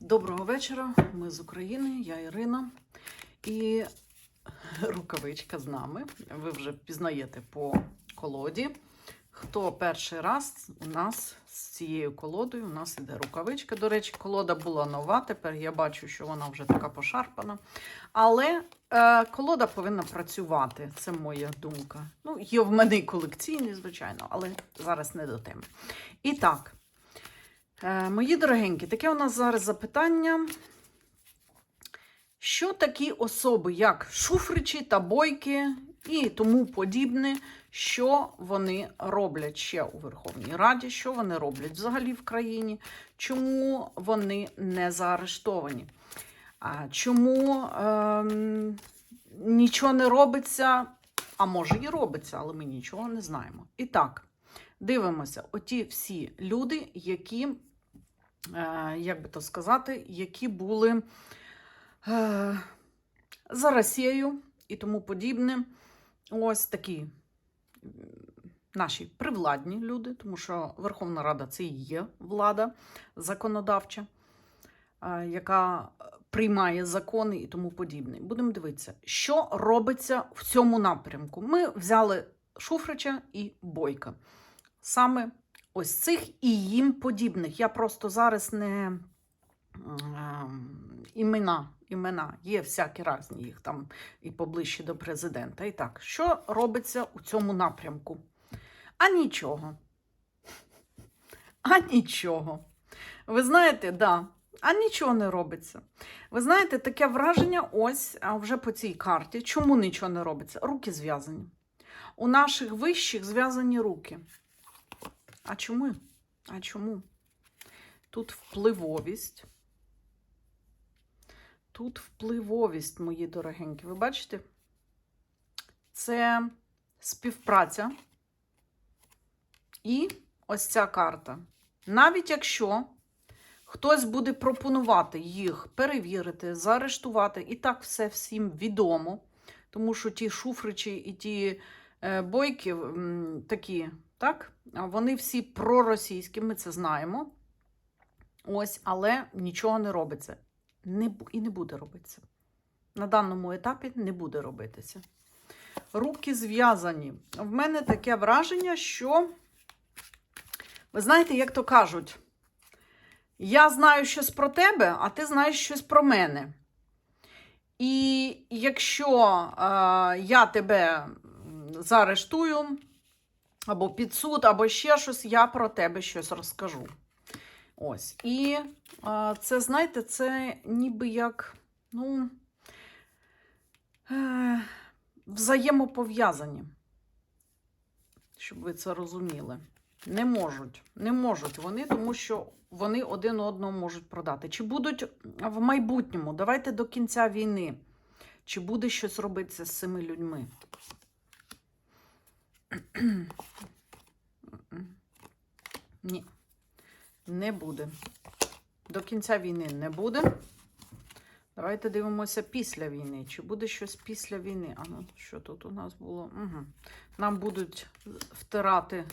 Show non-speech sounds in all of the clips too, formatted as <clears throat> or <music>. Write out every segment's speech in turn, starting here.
Доброго вечора. Ми з України, я Ірина. І рукавичка з нами. Ви вже впізнаєте по колоді. Хто перший раз у нас з цією колодою, у нас іде рукавичка. До речі, колода була нова. Тепер я бачу, що вона вже така пошарпана. Але е, колода повинна працювати. Це моя думка. Ну, є в мене колекційні, звичайно, але зараз не до теми. І так. Е, Мої дорогенькі, таке у нас зараз запитання. Що такі особи, як шуфричі та бойки і тому подібне, що вони роблять ще у Верховній Раді, що вони роблять взагалі в країні, чому вони не заарештовані? Чому ем, нічого не робиться, а може і робиться, але ми нічого не знаємо. І так, дивимося, оті всі люди, які, е, як би то сказати, які були е, за Росією і тому подібне. Ось такі наші привладні люди, тому що Верховна Рада це і є влада законодавча, е, яка приймає закони і тому подібне. Будемо дивитися, що робиться в цьому напрямку. Ми взяли Шуфрича і Бойка. Саме ось цих і їм подібних. Я просто зараз не ем, імена, імена, є всякі різні їх там і поближче до президента. І так, що робиться у цьому напрямку? А нічого. А нічого. Ви знаєте, да, а нічого не робиться. Ви знаєте, таке враження ось вже по цій карті. Чому нічого не робиться? Руки зв'язані. У наших вищих зв'язані руки. А чому? А чому? Тут впливовість. Тут впливовість, мої дорогенькі. Ви бачите? Це співпраця. І ось ця карта. Навіть якщо хтось буде пропонувати їх перевірити, заарештувати, і так все всім відомо, тому що ті шуфричі і ті е, бойки такі, так, вони всі проросійські, ми це знаємо. Ось, але нічого не робиться. Не, і не буде робитися. На даному етапі не буде робитися. Руки зв'язані. В мене таке враження, що, ви знаєте, як то кажуть, я знаю щось про тебе, а ти знаєш щось про мене. І якщо е, я тебе заарештую, або під суд, або ще щось, я про тебе щось розкажу. Ось. І це, знаєте, це ніби як, ну, е, взаємопов'язані. Щоб ви це розуміли. Не можуть. Не можуть вони, тому що вони один одного можуть продати. Чи будуть в майбутньому, давайте до кінця війни, чи буде щось робитися з цими людьми? Ні, не буде. До кінця війни не буде. Давайте дивимося після війни. Чи буде щось після війни? А ну, що тут у нас було? Угу. Нам будуть втирати,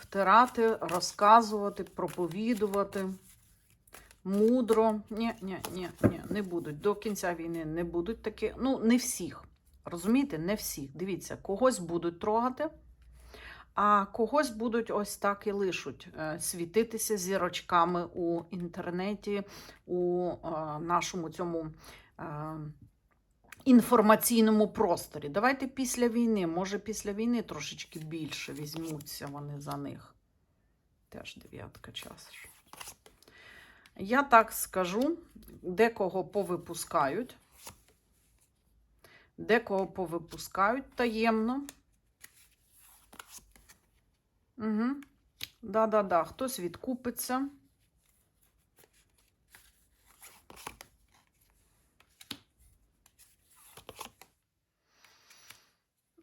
втирати, розказувати, проповідувати. Мудро. Ні, ні, ні, ні, не будуть. До кінця війни не будуть такі. Ну, не всіх. Розумієте, не всіх. Дивіться, когось будуть трогати, а когось будуть ось так і лишуть е, світитися зірочками у інтернеті, у е, нашому цьому е, інформаційному просторі. Давайте після війни, може, після війни трошечки більше візьмуться вони за них. Теж дев'ятка часу. Я так скажу, декого повипускають, декого повипускають таємно. Угу. Да-да-да, хтось відкупиться.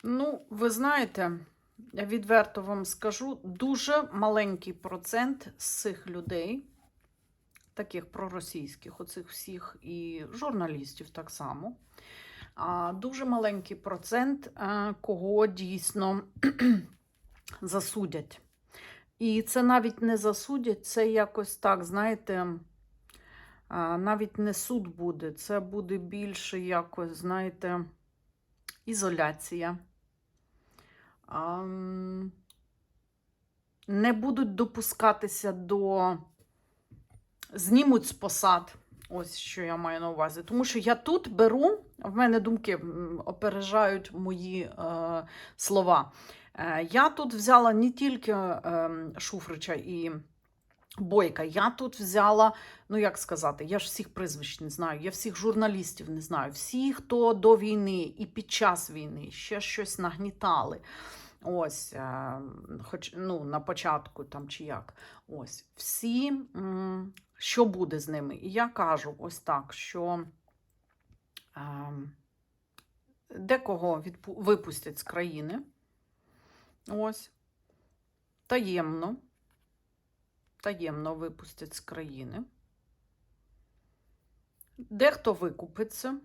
Ну, ви знаєте, я відверто вам скажу, дуже маленький процент з цих людей, таких проросійських, оцих всіх і журналістів так само, дуже маленький процент, е, кого дійсно <clears throat> засудять. І це навіть не засудять, це якось так, знаєте, навіть не суд буде, це буде більше якось, знаєте, ізоляція. Не будуть допускатися до. Знімуть з посад. Ось що я маю на увазі. Тому що я тут беру, в мене думки опережають мої е, слова. Е, я тут взяла не тільки е, Шуфрича і Бойка, я тут взяла, ну як сказати, я ж всіх прізвищ не знаю, я всіх журналістів не знаю, всі, хто до війни і під час війни ще щось нагнітали. Ось, е, хоч ну, на початку там чи як. Ось, всі, що буде з ними. І я кажу ось так, що е, декого відпу- випустять з країни. Ось, таємно. Таємно випустять з країни. Дехто викупиться.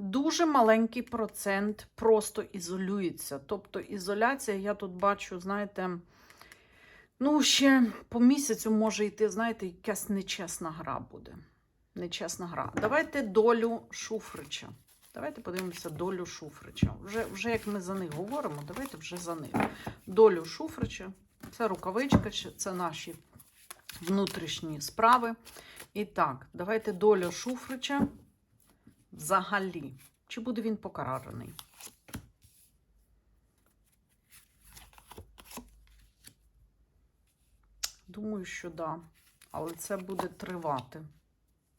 Дуже маленький процент просто ізолюється. Тобто ізоляція, я тут бачу, знаєте, ну, ще по місяцю може йти, знаєте, якась нечесна гра буде. Нечесна гра. Давайте долю Шуфрича. Давайте подивимося долю Шуфрича. Вже, вже як ми за них говоримо, давайте вже за них. Долю Шуфрича. Це рукавичка, це наші внутрішні справи. І так, давайте доля Шуфрича взагалі. Чи буде він покараний? Думаю, що да. Але це буде тривати.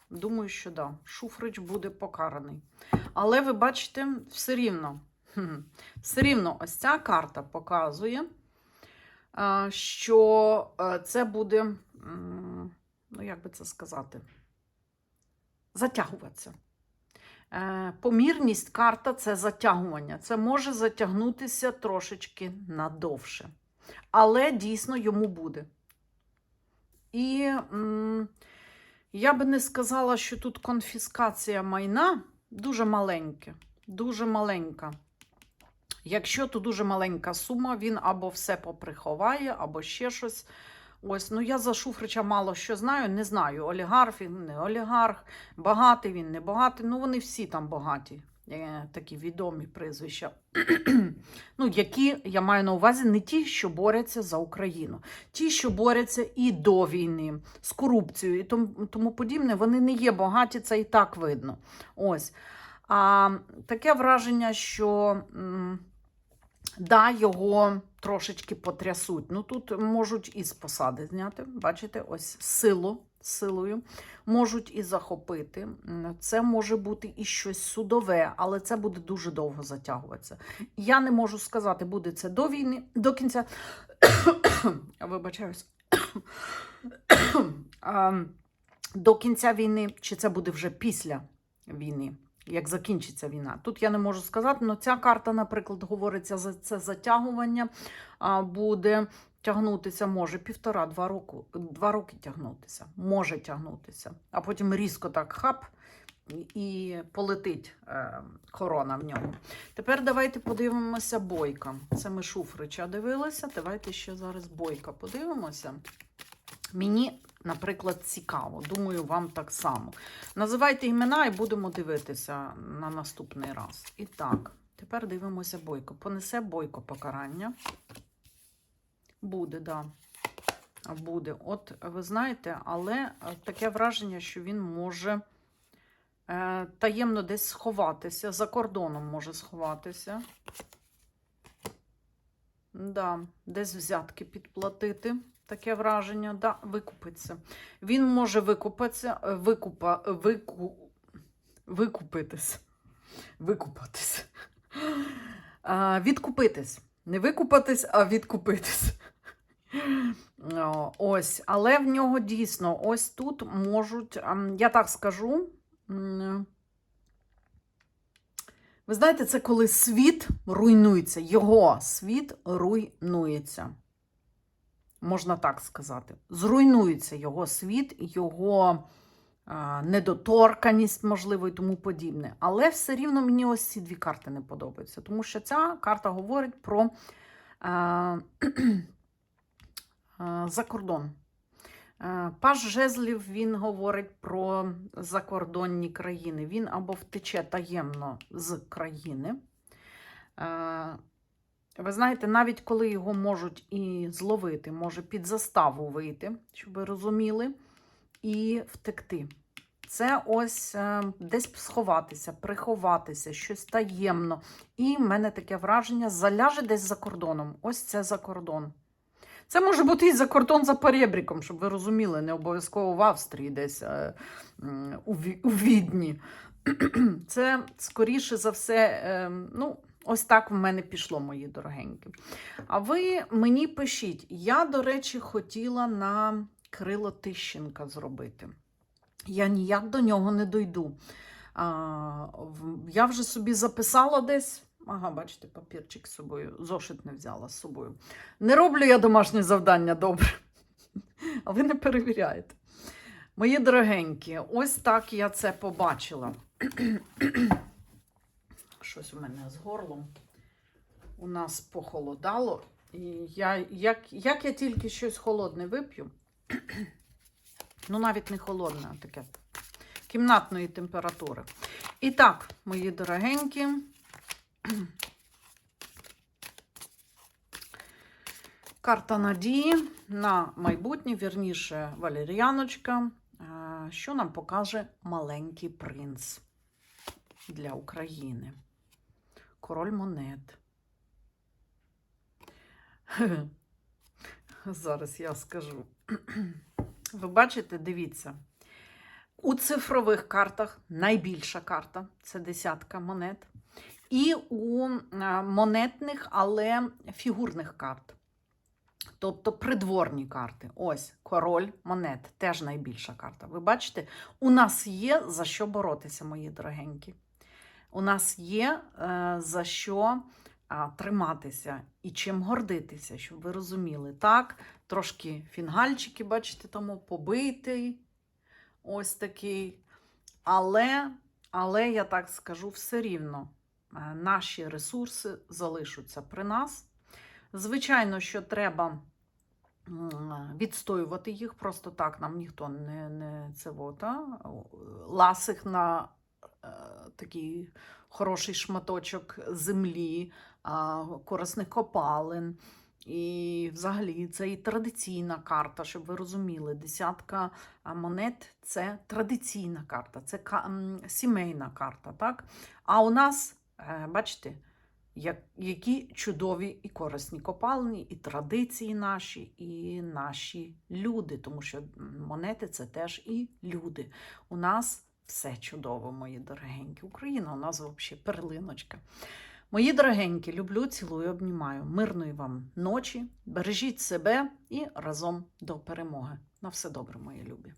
Думаю, що да. Шуфрич буде покараний. Але ви бачите, все рівно. Все рівно ось ця карта показує, що е, це буде, ну як би це сказати, затягуватися. Е, Помірність карта це затягування. Це може затягнутися трошечки надовше. Але дійсно йому буде. І я би не сказала, що тут конфіскація майна дуже маленьке, дуже маленька. Якщо то дуже маленька сума, він або все поприховає, або ще щось. Ось, ну я за Шуфрича мало що знаю, не знаю. Олігарх він не олігарх, багатий він не багатий. Ну, вони всі там багаті, е, такі відомі прізвища. <clears throat> ну, які я маю на увазі не ті, що борються за Україну, ті, що борються і до війни з корупцією і тому, тому подібне, вони не є багаті, це і так видно. Ось. А таке враження, що. м, Да, його трошечки потрясуть. Ну тут можуть і з посади зняти. Бачите, ось силу, силою можуть і захопити. Це може бути і щось судове, але це буде дуже довго затягуватися. Я не можу сказати, буде це до війни, до кінця. <coughs> Вибачаюсь. <coughs> До кінця війни, чи це буде вже після війни як закінчиться війна. Тут я не можу сказати, але ця карта, наприклад, говориться за це затягування, буде тягнутися, може півтора-два року, два роки тягнутися, може тягнутися, а потім різко так хап. і- полетить е, корона в ньому. Тепер давайте подивимося бойка. Це ми Шуфрича дивилися. Давайте ще зараз бойка подивимося. Мені, наприклад, цікаво. Думаю, вам так само. Називайте імена і будемо дивитися на наступний раз. І так, тепер дивимося бойко. Понесе бойко покарання. Буде, да. Буде. От ви знаєте, але е, таке враження, що він може е, таємно десь сховатися, за кордоном може сховатися. Да, десь взятки підплатити. Таке враження, да, викупиться. Він може викупитися, е, викупа, вику, викупитись. Викупатись. А, відкупитись. Не викупатись, а відкупитись. Ось, але в нього дійсно ось тут можуть, я так скажу. Ви знаєте, це коли світ руйнується, його світ руйнується. Можна так сказати. Зруйнується його світ, його недоторканість, можливо, і тому подібне. Але все рівно мені ось ці дві карти не подобаються, тому що ця карта говорить про <clears throat> кордон. Е, Паж Жезлів він говорить про закордонні країни. Він або втече таємно з країни. Ви знаєте, навіть коли його можуть і зловити, може під заставу вийти, щоб ви розуміли, і втекти. Це ось е, десь сховатися, приховатися, щось таємно. І в мене таке враження заляже десь за кордоном. Ось це за кордон. Це може бути і за кордон за перебріком, щоб ви розуміли, не обов'язково в Австрії, десь е, у Відні. <clears throat> Це скоріше за все, е, ну, ось так в мене пішло, мої дорогенькі. А ви мені пишіть, я, до речі, хотіла на Крило Тищенка зробити. Я ніяк до нього не дойду. А, я вже собі записала десь. Ага, бачите, папірчик з собою. Зошит не взяла з собою. Не роблю я домашнє завдання добре. А ви не перевіряєте. Мої дорогенькі, ось так я це побачила. Щось у мене з горлом. У нас похолодало. І я, як, як я тільки щось холодне вип'ю, <clears throat> ну навіть не холодне, а таке кімнатної температури. І так, мої дорогенькі. <clears throat> Карта надії на майбутнє, вірніше, валеріаночка. Е, Що нам покаже маленький принц для України? Король монет. <laughs> Зараз я скажу. <clears throat> Ви бачите, дивіться. У цифрових картах найбільша карта це десятка монет. І у е, монетних, але фігурних карт. Тобто придворні карти. Ось король монет, теж найбільша карта. Ви бачите, у нас є за що боротися, мої дорогенькі. У нас є е, за що триматися і чим гордитися, щоб ви розуміли. Так, трошки фінгальчики, бачите, тому побитий. Ось такий. Але, але я так скажу, все рівно е, наші ресурси залишаться при нас. Звичайно, що треба відстоювати їх, просто так нам ніхто не, не це вота, ласих на такий хороший шматочок землі, корисних копалин. І взагалі це і традиційна карта, щоб ви розуміли. Десятка монет це традиційна карта, це сімейна карта. Так? А у нас, е, бачите, які чудові і корисні копалини, і традиції наші, і наші люди, тому що монети це теж і люди. У нас все чудово, мої дорогенькі. Україна у нас взагалі перлиночка. Мої дорогенькі, люблю, цілую, обнімаю. Мирної вам ночі, бережіть себе і разом до перемоги. На все добре, мої любі.